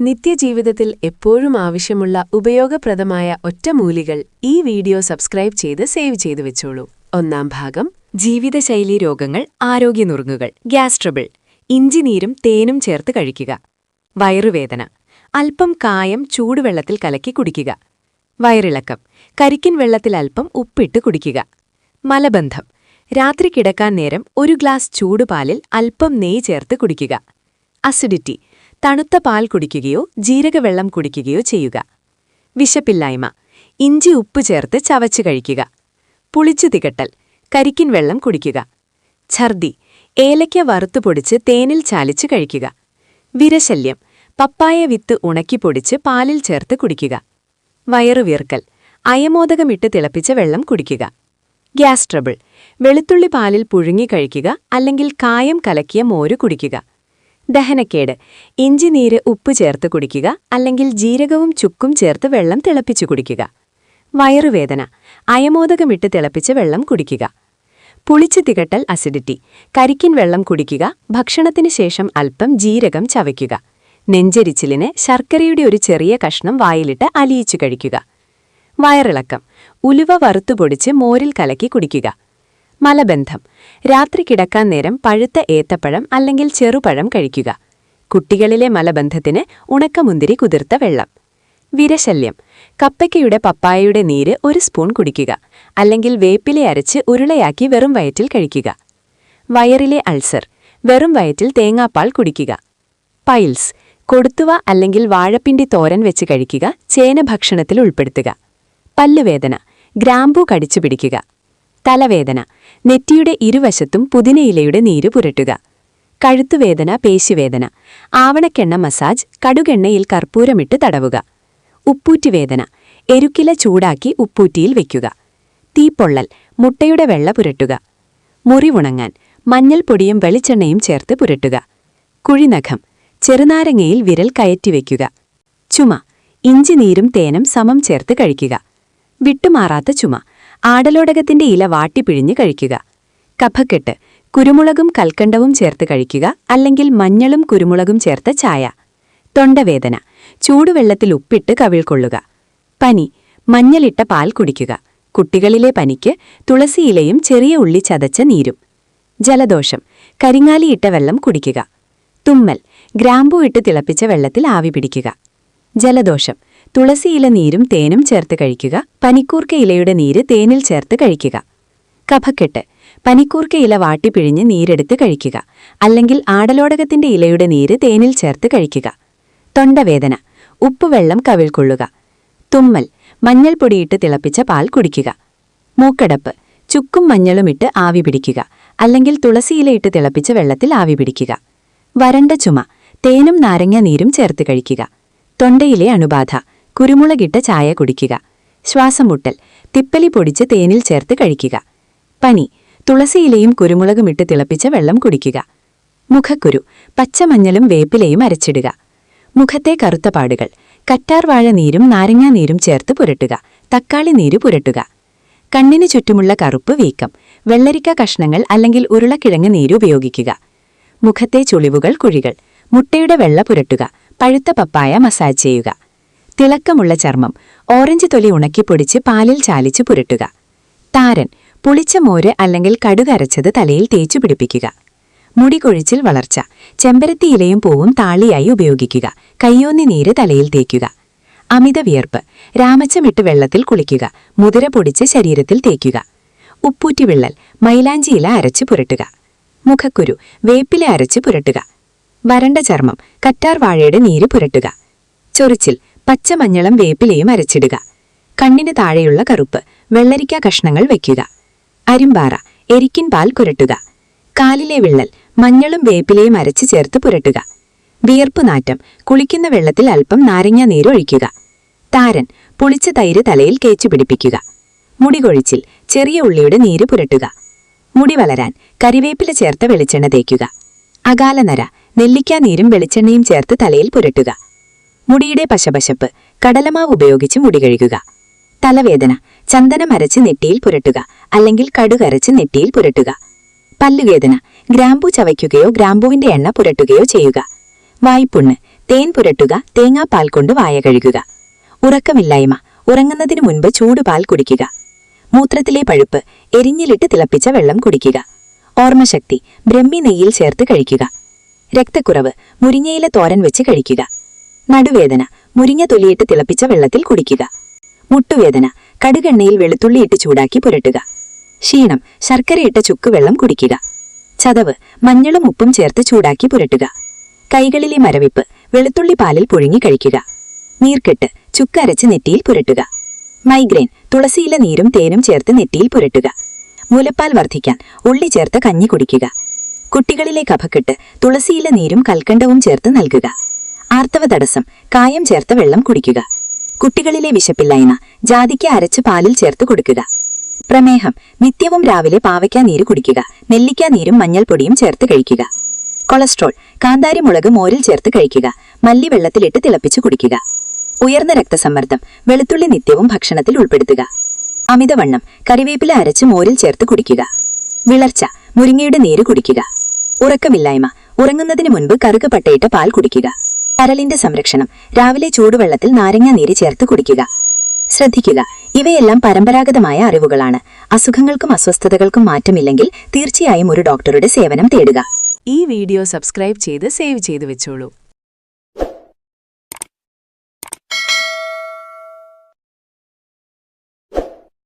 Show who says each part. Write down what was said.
Speaker 1: നിത്യജീവിതത്തിൽ എപ്പോഴും ആവശ്യമുള്ള ഉപയോഗപ്രദമായ ഒറ്റമൂലികൾ ഈ വീഡിയോ സബ്സ്ക്രൈബ് ചെയ്ത് സേവ് ചെയ്തു വെച്ചോളൂ. ഒന്നാം ഭാഗം
Speaker 2: ജീവിതശൈലി രോഗങ്ങൾ ആരോഗ്യനുറുങ്ങുകൾ ഗ്യാസ്ട്രബിൾ ഇഞ്ചിനീരും തേനും ചേർത്ത് കഴിക്കുക. വയറുവേദന അല്പം കായം ചൂടുവെള്ളത്തിൽ കലക്കി കുടിക്കുക. വയറിളക്കം കരിക്കിൻ വെള്ളത്തിൽ അല്പം ഉപ്പിട്ട് കുടിക്കുക. മലബന്ധം രാത്രി കിടക്കാൻ നേരം ഒരു ഗ്ലാസ് ചൂടുപാലിൽ അല്പം നെയ് ചേർത്ത് കുടിക്കുക. അസിഡിറ്റി തണുത്ത പാൽ കുടിക്കുകയോ ജീരകവെള്ളം കുടിക്കുകയോ ചെയ്യുക. വിശപ്പില്ലായ്മ. ഇഞ്ചി ഉപ്പ് ചേർത്ത് ചവച്ചു കഴിക്കുക. പുളിച്ചു തികട്ടൽ. കരിക്കിൻ വെള്ളം കുടിക്കുക. ഛർദി. ഏലയ്ക്ക വറുത്തു പൊടിച്ച് തേനിൽ ചാലിച്ച് കഴിക്കുക. വിരശല്യം. പപ്പായ വിത്ത് ഉണക്കി പൊടിച്ച് പാലിൽ ചേർത്ത് കുടിക്കുക. വയറുവീർക്കൽ അയമോദകമിട്ട് തിളപ്പിച്ച വെള്ളം കുടിക്കുക. Gas trouble. വെളുത്തുള്ളി പാലിൽ പുഴുങ്ങി കഴിക്കുക അല്ലെങ്കിൽ കായം കലക്കിയ മോര് കുടിക്കുക. ദഹനക്കേട്. ഇഞ്ചിനീര് ഉപ്പ് ചേർത്ത് കുടിക്കുക അല്ലെങ്കിൽ ജീരകവും ചുക്കും ചേർത്ത് വെള്ളം തിളപ്പിച്ചു കുടിക്കുക. വയറുവേദന. അയമോദകമിട്ട് തിളപ്പിച്ച് വെള്ളം കുടിക്കുക. പുളിച്ചു തികട്ടൽ അസിഡിറ്റി കരിക്കിൻ വെള്ളം കുടിക്കുക. ഭക്ഷണത്തിന് ശേഷം അല്പം ജീരകം ചവയ്ക്കുക. നെഞ്ചരിച്ചിലിന് ശർക്കരയുടെ ഒരു ചെറിയ കഷ്ണം വായിലിട്ട് അലിയിച്ചു കഴിക്കുക. വയറിളക്കം. ഉലുവ വറുത്തുപൊടിച്ച് മോരിൽ കലക്കി കുടിക്കുക. മലബന്ധം. രാത്രി കിടക്കാൻ നേരം പഴുത്ത ഏത്തപ്പഴം അല്ലെങ്കിൽ ചെറുപഴം കഴിക്കുക. കുട്ടികളിലെ മലബന്ധത്തിന് ഉണക്കമുന്തിരി കുതിർത്ത വെള്ളം. വിരശല്യം. കപ്പയ്ക്കയുടെ പപ്പായയുടെ നീര് ഒരു സ്പൂൺ കുടിക്കുക. അല്ലെങ്കിൽ വേപ്പിലെ അരച്ച് ഉരുളയാക്കി വെറും വയറ്റിൽ കഴിക്കുക. വയറിലെ അൾസർ. വെറും വയറ്റിൽ തേങ്ങാപ്പാൽ കുടിക്കുക. പൈൽസ്. കൊടുത്തുവ അല്ലെങ്കിൽ വാഴപ്പിണ്ടി തോരൻ വെച്ച് കഴിക്കുക. ചേന ഭക്ഷണത്തിൽ ഉൾപ്പെടുത്തുക. പല്ലുവേദന. ഗ്രാമ്പൂ കടിച്ചു പിടിക്കുക. തലവേദന. നെറ്റിയുടെ ഇരുവശത്തും പുതിനയിലയുടെ നീര് പുരട്ടുക. കഴുത്തുവേദന പേശിവേദന. ആവണക്കെണ്ണ മസാജ് കടുകെണ്ണയിൽ കർപ്പൂരമിട്ട് തടവുക. ഉപ്പൂറ്റുവേദന. എരുക്കില ചൂടാക്കി ഉപ്പൂറ്റിയിൽ വയ്ക്കുക തീപ്പൊള്ളൽ മുട്ടയുടെ വെള്ള പുരട്ടുക. മുറിവുണങ്ങാൻ മഞ്ഞൾപ്പൊടിയും വെളിച്ചെണ്ണയും ചേർത്ത് പുരട്ടുക. കുഴിനഖം ചെറുനാരങ്ങയിൽ വിരൽ കയറ്റിവെക്കുക ചുമ ഇഞ്ചിനീരും തേനും സമം ചേർത്ത് കഴിക്കുക. വിട്ടുമാറാത്ത ചുമ ആടലോടകത്തിന്റെ ഇല വാട്ടിപ്പിഴിഞ്ഞ് കഴിക്കുക. കഫക്കെട്ട് കുരുമുളകും കൽക്കണ്ടവും ചേർത്ത് കഴിക്കുക അല്ലെങ്കിൽ മഞ്ഞളും കുരുമുളകും ചേർത്ത ചായ. തൊണ്ടവേദന ചൂടുവെള്ളത്തിൽ ഉപ്പിട്ട് കവിൾക്കൊള്ളുക പനി മഞ്ഞളിട്ട പാൽ കുടിക്കുക. കുട്ടികളിലെ പനിക്ക് തുളസിയിലയും ചെറിയ ഉള്ളി ചതച്ച നീരും. ജലദോഷം കരിങ്ങാലിയിട്ട വെള്ളം കുടിക്കുക. തുമ്മൽ ഗ്രാമ്പൂ ഇട്ട് തിളപ്പിച്ച വെള്ളത്തിൽ ആവി പിടിക്കുക. ജലദോഷം തുളസിയില നീരും തേനും ചേർത്ത് കഴിക്കുക. പനിക്കൂർക്ക ഇലയുടെ നീര് തേനിൽ ചേർത്ത് കഴിക്കുക. കഫക്കെട്ട്. പനിക്കൂർക്ക ഇല വാട്ടിപ്പിഴിഞ്ഞ് നീരെടുത്ത് കഴിക്കുക. അല്ലെങ്കിൽ ആടലോടകത്തിന്റെ ഇലയുടെ നീര് തേനിൽ ചേർത്ത് കഴിക്കുക. തൊണ്ടവേദന. ഉപ്പുവെള്ളം കവിൾക്കൊള്ളുക തുമ്മൽ. മഞ്ഞൾപ്പൊടിയിട്ട് തിളപ്പിച്ച പാൽ കുടിക്കുക. മൂക്കടപ്പ്. ചുക്കും മഞ്ഞളുമിട്ട് ആവി പിടിക്കുക. അല്ലെങ്കിൽ തുളസിയിലയിട്ട് തിളപ്പിച്ച വെള്ളത്തിൽ ആവി പിടിക്കുക. വരണ്ട ചുമ. തേനും നാരങ്ങ നീരും ചേർത്ത് കഴിക്കുക. തൊണ്ടയിലെ അണുബാധ കുരുമുളകിട്ട ചായ കുടിക്കുക ശ്വാസം മുട്ടൽ തിപ്പലി പൊടിച്ച് തേനിൽ ചേർത്ത് കഴിക്കുക. പനി തുളസിയിലയും കുരുമുളകും ഇട്ട് തിളപ്പിച്ച വെള്ളം കുടിക്കുക. മുഖക്കുരു പച്ചമഞ്ഞളും വേപ്പിലയും അരച്ചിടുക. മുഖത്തെ കറുത്ത പാടുകൾ കറ്റാർവാഴ നീരും നാരങ്ങാ നീരും ചേർത്ത് പുരട്ടുക തക്കാളി നീര് പുരട്ടുക. കണ്ണിന് ചുറ്റുമുള്ള കറുപ്പ് വീക്കം വെള്ളരിക്ക കഷ്ണങ്ങൾ അല്ലെങ്കിൽ ഉരുളക്കിഴങ്ങ് നീര് ഉപയോഗിക്കുക. മുഖത്തെ ചുളിവുകൾ കുഴികൾ മുട്ടയുടെ വെള്ള പുരട്ടുക പഴുത്ത പപ്പായ മസാജ് ചെയ്യുക. തിളക്കമുള്ള ചർമ്മം ഓറഞ്ച് തൊലി ഉണക്കിപ്പൊടിച്ച് പാലിൽ ചാലിച്ച് പുരട്ടുക. താരൻ പുളിച്ച മോര് അല്ലെങ്കിൽ കടുകരച്ചത് തലയിൽ തേച്ചു പിടിപ്പിക്കുക. മുടി കൊഴിച്ചിൽ വളർച്ച ചെമ്പരത്തി ഇലയും പൂവും താളിയായി ഉപയോഗിക്കുക. കയ്യോന്നി നീര് തലയിൽ തേക്കുക. അമിത വിയർപ്പ് രാമച്ചമിട്ട് വെള്ളത്തിൽ കുളിക്കുക. മുതിര പൊടിച്ച് ശരീരത്തിൽ തേക്കുക. ഉപ്പൂറ്റി വിള്ളൽ മൈലാഞ്ചി ഇല അരച്ച് പുരട്ടുക. മുഖക്കുരു വേപ്പില അരച്ച് പുരട്ടുക. വരണ്ട ചർമ്മം കറ്റാർ വാഴയുടെ നീര് പുരട്ടുക. ചൊറിച്ചിൽ പച്ചമഞ്ഞളം വേപ്പിലയും അരച്ചിടുക. കണ്ണിന് താഴെയുള്ള കറുപ്പ് വെള്ളരിക്ക കഷ്ണങ്ങൾ വയ്ക്കുക അരിമ്പാറ എരിക്കിൻ പാൽ കുരട്ടുക കാലിലെ വിള്ളൽ മഞ്ഞളും വേപ്പിലയും അരച്ച് ചേർത്ത് പുരട്ടുക. വിയർപ്പ് നാറ്റം കുളിക്കുന്ന വെള്ളത്തിൽ അല്പം നാരങ്ങ നീരൊഴിക്കുക താരൻ പുളിച്ച തൈര് തലയിൽ കേച്ചു പിടിപ്പിക്കുക. മുടികൊഴിച്ചിൽ ചെറിയ ഉള്ളിയുടെ നീര് പുരട്ടുക. മുടി വളരാൻ കരിവേപ്പില ചേർത്ത വെളിച്ചെണ്ണ തേക്കുക. അകാലനര നെല്ലിക്കാനീരും വെളിച്ചെണ്ണയും ചേർത്ത് തലയിൽ പുരട്ടുക. മുടിയുടെ പശപശപ്പ് കടലമാവ് ഉപയോഗിച്ച് മുടി കഴുകുക. തലവേദന ചന്ദനം അരച്ച് നെറ്റിയിൽ പുരട്ടുക അല്ലെങ്കിൽ കടുകരച്ച് നെറ്റിയിൽ പുരട്ടുക. പല്ലുവേദന ഗ്രാമ്പു ചവയ്ക്കുകയോ ഗ്രാമ്പുവിന്റെ എണ്ണ പുരട്ടുകയോ ചെയ്യുക. വായ്പുണ്ണ് തേൻ പുരട്ടുക തേങ്ങാപ്പാൽ കൊണ്ട് വായ കഴുകുക. ഉറക്കമില്ലായ്മ ഉറങ്ങുന്നതിനു മുൻപ് ചൂടുപാൽ കുടിക്കുക. മൂത്രത്തിലെ പഴുപ്പ് എരിഞ്ഞിലിട്ട് തിളപ്പിച്ച വെള്ളം കുടിക്കുക. ഓർമ്മശക്തി ബ്രഹ്മി നെയ്യിൽ ചേർത്ത് കഴിക്കുക. രക്തക്കുറവ് മുരിങ്ങയില തോരൻ വെച്ച് കഴിക്കുക. നടുവേദന മുരിങ്ങ തൊലിയിട്ട് തിളപ്പിച്ച വെള്ളത്തിൽ കുടിക്കുക. മുട്ടുവേദന കടുകെണ്ണയിൽ വെളുത്തുള്ളിയിട്ട് ചൂടാക്കി പുരട്ടുക. ക്ഷീണം ശർക്കരയിട്ട ചുക്കുവെള്ളം കുടിക്കുക. ചതവ് മഞ്ഞളും ഉപ്പും ചേർത്ത് ചൂടാക്കി പുരട്ടുക. കൈകളിലെ മരവിപ്പ് വെളുത്തുള്ളി പാലിൽ പുഴുങ്ങി കഴിക്കുക. നീർക്കെട്ട് ചുക്കരച്ച് നെറ്റിയിൽ പുരട്ടുക. മൈഗ്രെയിൻ തുളസിയില നീരും തേനും ചേർത്ത് നെറ്റിയിൽ പുരട്ടുക. മുലപ്പാൽ വർദ്ധിക്കാൻ ഉള്ളി ചേർത്ത് കഞ്ഞി കുടിക്കുക. കുട്ടികളിലെ കഫക്കെട്ട് തുളസിയില നീരും കൽക്കണ്ടവും ചേർത്ത് നൽകുക. ആർത്തവ തടസ്സം കായം ചേർത്ത വെള്ളം കുടിക്കുക. കുട്ടികളിലെ വിശപ്പില്ലായ്മ ജാതിക്ക അരച്ച് പാലിൽ ചേർത്ത് കൊടുക്കുക. പ്രമേഹം നിത്യവും രാവിലെ പാവയ്ക്കാ നീര് കുടിക്കുക. നെല്ലിക്കാ നീരും മഞ്ഞൾപ്പൊടിയും ചേർത്ത് കഴിക്കുക. കൊളസ്ട്രോൾ കാന്താരി മുളക് മോരിൽ ചേർത്ത് കഴിക്കുക. മല്ലി വെള്ളത്തിലിട്ട് തിളപ്പിച്ച് കുടിക്കുക. ഉയർന്ന രക്തസമ്മർദ്ദം വെളുത്തുള്ളി നിത്യവും ഭക്ഷണത്തിൽ ഉൾപ്പെടുത്തുക. അമിതവണ്ണം കറിവേപ്പില അരച്ച് മോരിൽ ചേർത്ത് കുടിക്കുക. വിളർച്ച മുരിങ്ങയുടെ നീര് കുടിക്കുക. ഉറക്കമില്ലായ്മ ഉറങ്ങുന്നതിന് മുൻപ് കറുക പട്ടയിട്ട പാൽ കുടിക്കുക. കരളിന്റെ സംരക്ഷണം രാവിലെ ചൂടുവെള്ളത്തിൽ നാരങ്ങാ നീര് ചേർത്ത് കുടിക്കുക. ശ്രദ്ധിക്കുക ഇവയെല്ലാം പരമ്പരാഗതമായ അറിവുകളാണ്. അസുഖങ്ങൾക്കും അസ്വസ്ഥതകൾക്കും മാറ്റമില്ലെങ്കിൽ തീർച്ചയായും ഒരു ഡോക്ടറുടെ സേവനം തേടുക.
Speaker 1: ഈ വീഡിയോ സബ്സ്ക്രൈബ് ചെയ്ത് സേവ് ചെയ്തു വെച്ചോളൂ.